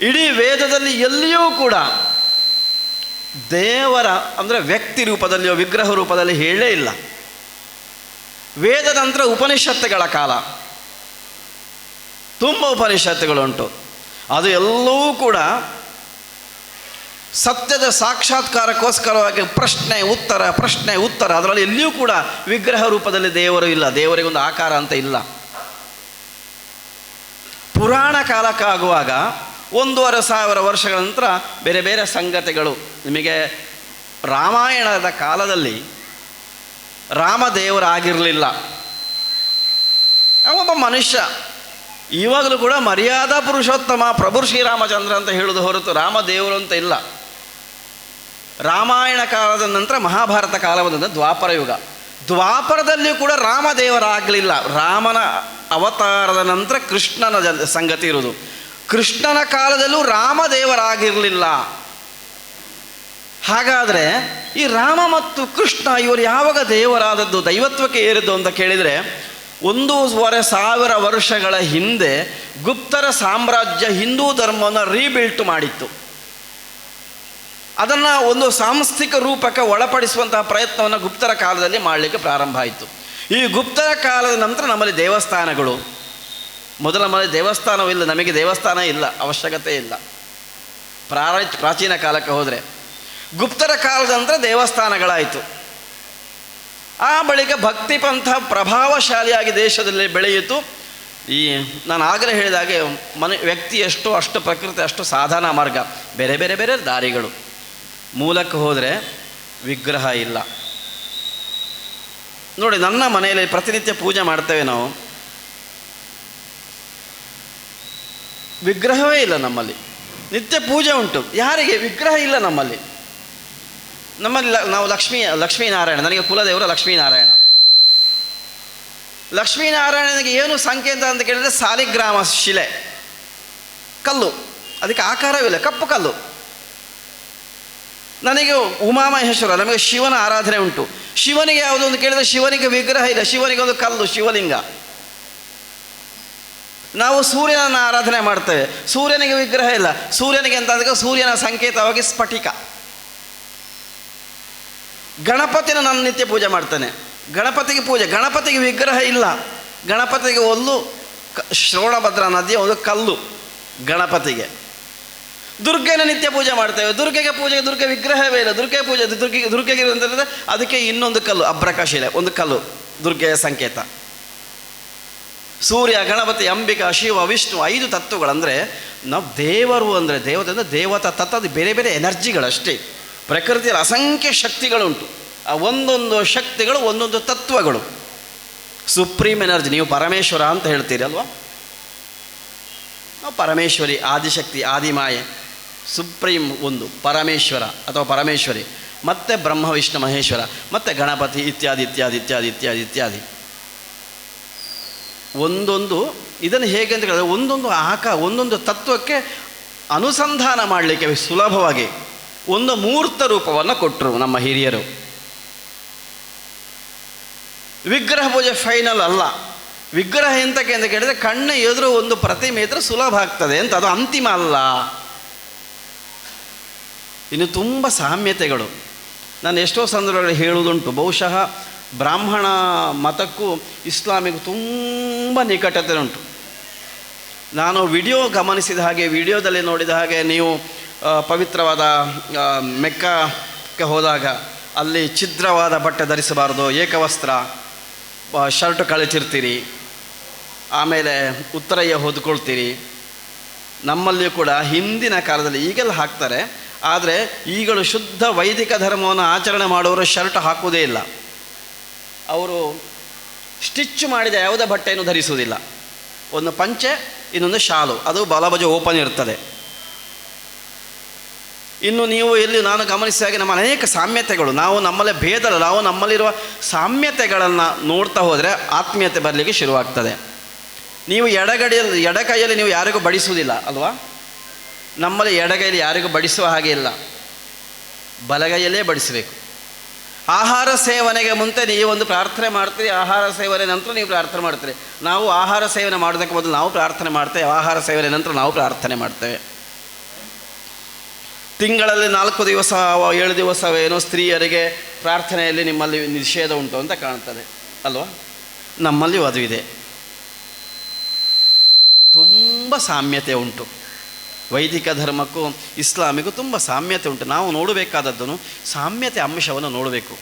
ಇಡೀ ವೇದದಲ್ಲಿ ಎಲ್ಲಿಯೂ ಕೂಡ ದೇವರ, ಅಂದರೆ ವ್ಯಕ್ತಿ ರೂಪದಲ್ಲಿಯೋ ವಿಗ್ರಹ ರೂಪದಲ್ಲಿ ಹೇಳೇ ಇಲ್ಲ. ವೇದ ನಂತರ ಉಪನಿಷತ್ತುಗಳ ಕಾಲ. ತುಂಬ ಉಪನಿಷತ್ತುಗಳುಂಟು. ಅದು ಎಲ್ಲವೂ ಕೂಡ ಸತ್ಯದ ಸಾಕ್ಷಾತ್ಕಾರಕ್ಕೋಸ್ಕರವಾಗಿ ಪ್ರಶ್ನೆ, ಉತ್ತರ ಪ್ರಶ್ನೆ, ಉತ್ತರ, ಅದರಲ್ಲಿ ಎಲ್ಲಿಯೂ ಕೂಡ ವಿಗ್ರಹ ರೂಪದಲ್ಲಿ ದೇವರು ಇಲ್ಲ ದೇವರಿಗೊಂದು ಆಕಾರ ಅಂತ ಇಲ್ಲ. ಪುರಾಣ ಕಾಲಕ್ಕಾಗುವಾಗ ಒಂದೂವರೆ ಸಾವಿರ ವರ್ಷಗಳ ನಂತರ ಬೇರೆ ಬೇರೆ ಸಂಗತಿಗಳು. ನಿಮಗೆ ರಾಮಾಯಣದ ಕಾಲದಲ್ಲಿ ರಾಮದೇವರಾಗಿರಲಿಲ್ಲ. ಒಬ್ಬ ಮನುಷ್ಯ, ಇವಾಗಲೂ ಕೂಡ ಮರ್ಯಾದಾ ಪುರುಷೋತ್ತಮ ಪ್ರಭು ಶ್ರೀರಾಮಚಂದ್ರ ಅಂತ ಹೇಳೋದು ಹೊರತು ರಾಮದೇವರು ಅಂತ ಇಲ್ಲ. ರಾಮಾಯಣ ಕಾಲದ ನಂತರ ಮಹಾಭಾರತ ಕಾಲ ಬಂದ ದ್ವಾಪರ ಯುಗ. ದ್ವಾಪರದಲ್ಲಿಯೂ ಕೂಡ ರಾಮದೇವರಾಗಲಿಲ್ಲ. ರಾಮನ ಅವತಾರದ ನಂತರ ಕೃಷ್ಣನ ಸಂಗತಿ ಇರುವುದು. ಕೃಷ್ಣನ ಕಾಲದಲ್ಲೂ ರಾಮದೇವರಾಗಿರಲಿಲ್ಲ. ಹಾಗಾದರೆ ಈ ರಾಮ ಮತ್ತು ಕೃಷ್ಣ ಇವರು ಯಾವಾಗ ದೇವರಾದದ್ದು ದೈವತ್ವಕ್ಕೆ ಏರಿದ್ದು ಅಂತ ಕೇಳಿದರೆ ಒಂದೂವರೆ ಸಾವಿರ ವರ್ಷಗಳ ಹಿಂದೆ ಗುಪ್ತರ ಸಾಮ್ರಾಜ್ಯ ಹಿಂದೂ ಧರ್ಮವನ್ನು ರೀಬಿಲ್ಟ್ ಮಾಡಿತ್ತು. ಅದನ್ನು ಒಂದು ಸಾಂಸ್ಥಿಕ ರೂಪಕ್ಕೆ ಒಳಪಡಿಸುವಂತಹ ಪ್ರಯತ್ನವನ್ನು ಗುಪ್ತರ ಕಾಲದಲ್ಲಿ ಮಾಡಲಿಕ್ಕೆ ಪ್ರಾರಂಭ ಆಯಿತು. ಈ ಗುಪ್ತರ ಕಾಲದ ನಂತರ ನಮ್ಮಲ್ಲಿ ದೇವಸ್ಥಾನಗಳು. ಮೊದಲ ಮನೆ ದೇವಸ್ಥಾನವಿಲ್ಲ ನಮಗೆ ದೇವಸ್ಥಾನ ಇಲ್ಲ, ಅವಶ್ಯಕತೆ ಇಲ್ಲ. ಪ್ರಾರ, ಪ್ರಾಚೀನ ಕಾಲಕ್ಕೆ ಹೋದರೆ, ಗುಪ್ತರ ಕಾಲದಂದ್ರೆ ದೇವಸ್ಥಾನಗಳಾಯಿತು. ಆ ಬಳಿಕ ಭಕ್ತಿ ಪಂಥ ಪ್ರಭಾವಶಾಲಿಯಾಗಿ ದೇಶದಲ್ಲಿ ಬೆಳೆಯಿತು. ಈ, ನಾನು ಆಗಲೇ ಹೇಳಿದ ಹಾಗೆ ಮನ, ವ್ಯಕ್ತಿ ಎಷ್ಟು, ಅಷ್ಟು ಪ್ರಕೃತಿ, ಅಷ್ಟು ಸಾಧನಾ ಮಾರ್ಗ, ಬೇರೆ ಬೇರೆ ಬೇರೆ ದಾರಿಗಳು. ಮೂಲಕ್ಕೆ ಹೋದರೆ ವಿಗ್ರಹ ಇಲ್ಲ. ನೋಡಿ, ನನ್ನ ಮನೆಯಲ್ಲಿ ಪ್ರತಿನಿತ್ಯ ಪೂಜೆ ಮಾಡ್ತೇವೆ ನಾವು. ವಿಗ್ರಹವೇ ಇಲ್ಲ ನಮ್ಮಲ್ಲಿ. ನಿತ್ಯ ಪೂಜೆ ಉಂಟು. ಯಾರಿಗೆ? ವಿಗ್ರಹ ಇಲ್ಲ ನಮ್ಮಲ್ಲಿ. ನಮ್ಮಲ್ಲಿ ನಾವು ಲಕ್ಷ್ಮೀ, ಲಕ್ಷ್ಮೀನಾರಾಯಣ. ನನಗೆ ಕುಲದೇವರು ಲಕ್ಷ್ಮೀನಾರಾಯಣ. ಲಕ್ಷ್ಮೀನಾರಾಯಣನಿಗೆ ಏನು ಸಂಕೇತ ಅಂತ ಕೇಳಿದ್ರೆ ಸಾಲಿಗ್ರಾಮ ಶಿಲೆ. ಕಲ್ಲು. ಅದಕ್ಕೆ ಆಕಾರವಿಲ್ಲ ಕಪ್ಪು ಕಲ್ಲು. ನನಗೆ ಉಮಾಮಹೇಶ್ವರ, ನಮಗೆ ಶಿವನ ಆರಾಧನೆ ಉಂಟು. ಶಿವನಿಗೆ ಯಾವುದು ಅಂತ ಕೇಳಿದರೆ ಶಿವನಿಗೆ ವಿಗ್ರಹ ಇಲ್ಲ. ಶಿವನಿಗೆ ಒಂದು ಕಲ್ಲು, ಶಿವಲಿಂಗ. ನಾವು ಸೂರ್ಯನನ್ನು ಆರಾಧನೆ ಮಾಡ್ತೇವೆ. ಸೂರ್ಯನಿಗೆ ವಿಗ್ರಹ ಇಲ್ಲ. ಸೂರ್ಯನಿಗೆ ಅಂತ ಅಂದಾಗ ಸೂರ್ಯನ ಸಂಕೇತವಾಗಿ ಸ್ಫಟಿಕ. ಗಣಪತಿನ ನಾನು ನಿತ್ಯ ಪೂಜೆ ಮಾಡ್ತೇನೆ. ಗಣಪತಿಗೆ ಪೂಜೆ. ಗಣಪತಿಗೆ ವಿಗ್ರಹ ಇಲ್ಲ. ಗಣಪತಿಗೆ ಒಂದು ಶ್ರವಣಭದ್ರ ನದಿಯ ಒಂದು ಕಲ್ಲು ಗಣಪತಿಗೆ. ದುರ್ಗೆನ ನಿತ್ಯ ಪೂಜೆ ಮಾಡ್ತೇವೆ. ದುರ್ಗೆಗೆ ಪೂಜೆಗೆ ದುರ್ಗೆ ವಿಗ್ರಹವೇ ಇಲ್ಲ. ದುರ್ಗೆ ಪೂಜೆ, ದುರ್ಗೆಗೆ ದುರ್ಗೆಗೆ ಅಂತಂದರೆ ಅದಕ್ಕೆ ಇನ್ನೊಂದು ಕಲ್ಲು ಅಭ್ರಕಾಶಿಲೆ ಒಂದು ಕಲ್ಲು, ದುರ್ಗೆಯ ಸಂಕೇತ. ಸೂರ್ಯ, ಗಣಪತಿ, ಅಂಬಿಕಾ, ಶಿವ, ವಿಷ್ಣು ಐದು ತತ್ವಗಳಂದರೆ ನಾವು ದೇವರು ಅಂದರೆ ದೇವತೆ ಅಂದರೆ ದೇವತಾ ತತ್ವದ ಬೇರೆ ಬೇರೆ ಎನರ್ಜಿಗಳಷ್ಟೇ. ಪ್ರಕೃತಿಯಲ್ಲಿ ಅಸಂಖ್ಯ ಶಕ್ತಿಗಳುಂಟು. ಆ ಒಂದೊಂದು ಶಕ್ತಿಗಳು, ಒಂದೊಂದು ತತ್ವಗಳು. ಸುಪ್ರೀಂ ಎನರ್ಜಿ, ನೀವು ಪರಮೇಶ್ವರ ಅಂತ ಹೇಳ್ತೀರಿ ಅಲ್ವಾ? ನಾವು ಪರಮೇಶ್ವರಿ, ಆದಿಶಕ್ತಿ, ಆದಿಮಾಯೆ, ಸುಪ್ರೀಂ ಒಂದು, ಪರಮೇಶ್ವರ ಅಥವಾ ಪರಮೇಶ್ವರಿ. ಮತ್ತೆ ಬ್ರಹ್ಮ, ವಿಷ್ಣು, ಮಹೇಶ್ವರ, ಮತ್ತು ಗಣಪತಿ ಇತ್ಯಾದಿ ಇತ್ಯಾದಿ ಇತ್ಯಾದಿ ಇತ್ಯಾದಿ ಇತ್ಯಾದಿ. ಒಂದೊಂದು, ಇದನ್ನು ಹೇಗೆ ಅಂತ ಹೇಳಿದ್ರೆ ಒಂದೊಂದು ಆಕ, ಒಂದೊಂದು ತತ್ವಕ್ಕೆ ಅನುಸಂಧಾನ ಮಾಡಲಿಕ್ಕೆ ಸುಲಭವಾಗಿ ಒಂದು ಮೂರ್ತ ರೂಪವನ್ನು ಕೊಟ್ಟರು ನಮ್ಮ ಹಿರಿಯರು. ವಿಗ್ರಹ ಪೂಜೆ ಫೈನಲ್ ಅಲ್ಲ. ವಿಗ್ರಹ ಎಂತಕ್ಕೆ ಅಂತ ಕೇಳಿದರೆ ಕಣ್ಣ ಎದುರು ಒಂದು ಪ್ರತಿಮೆ ಇದ್ರೆ ಸುಲಭ ಆಗ್ತದೆ ಅಂತ, ಅದು ಅಂತಿಮ ಅಲ್ಲ. ಇನ್ನು ತುಂಬ ಸಾಮ್ಯತೆಗಳು. ನಾನು ಎಷ್ಟೋ ಸಂದರ್ಭಗಳಲ್ಲಿ ಹೇಳುವುದುಂಟು, ಬಹುಶಃ ಬ್ರಾಹ್ಮಣ ಮತಕ್ಕೂ ಇಸ್ಲಾಮಿಗೂ ತುಂಬ ನಿಕಟತೆ ಉಂಟು ನಾನು ವಿಡಿಯೋ ಗಮನಿಸಿದ ಹಾಗೆ, ವಿಡಿಯೋದಲ್ಲಿ ನೋಡಿದ ಹಾಗೆ ನೀವು ಪವಿತ್ರವಾದ ಮೆಕ್ಕಕ್ಕೆ ಹೋದಾಗ ಅಲ್ಲಿ ಛಿದ್ರವಾದ ಬಟ್ಟೆ ಧರಿಸಬಾರ್ದು, ಏಕವಸ್ತ್ರ ಶರ್ಟ್ ಕಳಿತಿರ್ತೀರಿ, ಆಮೇಲೆ ಉತ್ತರಯ್ಯ ಹೊದ್ಕೊಳ್ತೀರಿ. ನಮ್ಮಲ್ಲಿಯೂ ಕೂಡ ಹಿಂದಿನ ಕಾಲದಲ್ಲಿ ಈಗೆಲ್ಲ ಹಾಕ್ತಾರೆ, ಆದರೆ ಈಗಲೂ ಶುದ್ಧ ವೈದಿಕ ಧರ್ಮವನ್ನು ಆಚರಣೆ ಮಾಡುವವರು ಶರ್ಟ್ ಹಾಕುವುದೇ ಇಲ್ಲ. ಅವರು ಸ್ಟಿಚ್ ಮಾಡಿದ ಯಾವುದೇ ಬಟ್ಟೆಯನ್ನು ಧರಿಸುವುದಿಲ್ಲ. ಒಂದು ಪಂಚೆ, ಇನ್ನೊಂದು ಶಾಲು. ಅದು ಬಲಬಜ ಓಪನ್ ಇರ್ತದೆ. ಇನ್ನು ನೀವು ಇಲ್ಲಿ ನಾನು ಗಮನಿಸಿದ ಹಾಗೆ ನಮ್ಮ ಅನೇಕ ಸಾಮ್ಯತೆಗಳು. ನಾವು ನಮ್ಮಲ್ಲೇ ಭೇದರಲ್ಲ ನಾವು ನಮ್ಮಲ್ಲಿರುವ ಸಾಮ್ಯತೆಗಳನ್ನು ನೋಡ್ತಾ ಹೋದರೆ ಆತ್ಮೀಯತೆ ಬರಲಿಕ್ಕೆ ಶುರುವಾಗ್ತದೆ. ನೀವು ಎಡಗಡೆಯಲ್ಲಿ, ಎಡಕೈಯಲ್ಲಿ ನೀವು ಯಾರಿಗೂ ಬಡಿಸುವುದಿಲ್ಲ, ಅಲ್ವಾ? ನಮ್ಮಲ್ಲಿ ಎಡಗೈಯಲ್ಲಿ ಯಾರಿಗೂ ಬಡಿಸುವ ಹಾಗೆ ಇಲ್ಲ. ಬಲಗೈಯಲ್ಲೇ ಬಡಿಸಬೇಕು. ಆಹಾರ ಸೇವನೆಗೆ ಮುಂತೆ ನೀವು ಒಂದು ಪ್ರಾರ್ಥನೆ ಮಾಡ್ತೀರಿ, ಆಹಾರ ಸೇವನೆ ನಂತರ ನೀವು ಪ್ರಾರ್ಥನೆ ಮಾಡ್ತೀರಿ. ನಾವು ಆಹಾರ ಸೇವನೆ ಮಾಡೋದಕ್ಕೆ ಮೊದಲು ನಾವು ಪ್ರಾರ್ಥನೆ ಮಾಡ್ತೇವೆ, ಆಹಾರ ಸೇವನೆ ನಂತರ ನಾವು ಪ್ರಾರ್ಥನೆ ಮಾಡ್ತೇವೆ. ತಿಂಗಳಲ್ಲಿ ನಾಲ್ಕು ದಿವಸ, ಏಳು ದಿವಸವೇನೋ ಸ್ತ್ರೀಯರಿಗೆ ಪ್ರಾರ್ಥನೆಯಲ್ಲಿ ನಿಮ್ಮಲ್ಲಿ ನಿಷೇಧ ಉಂಟು ಅಂತ ಕಾಣ್ತದೆ. ಅಲ್ವಾ? ನಮ್ಮಲ್ಲಿಯೂ ಅದು ಇದೆ. ತುಂಬ ಸಾಮ್ಯತೆ ಉಂಟು. ವೈದಿಕ ಧರ್ಮಕ್ಕೂ ಇಸ್ಲಾಮಿಗೂ ತುಂಬ ಸಾಮ್ಯತೆ ಉಂಟು. ನಾವು ನೋಡಬೇಕಾದದ್ದನ್ನು ಸಾಮ್ಯತೆ ಅಂಶವನ್ನು ನೋಡಬೇಕು.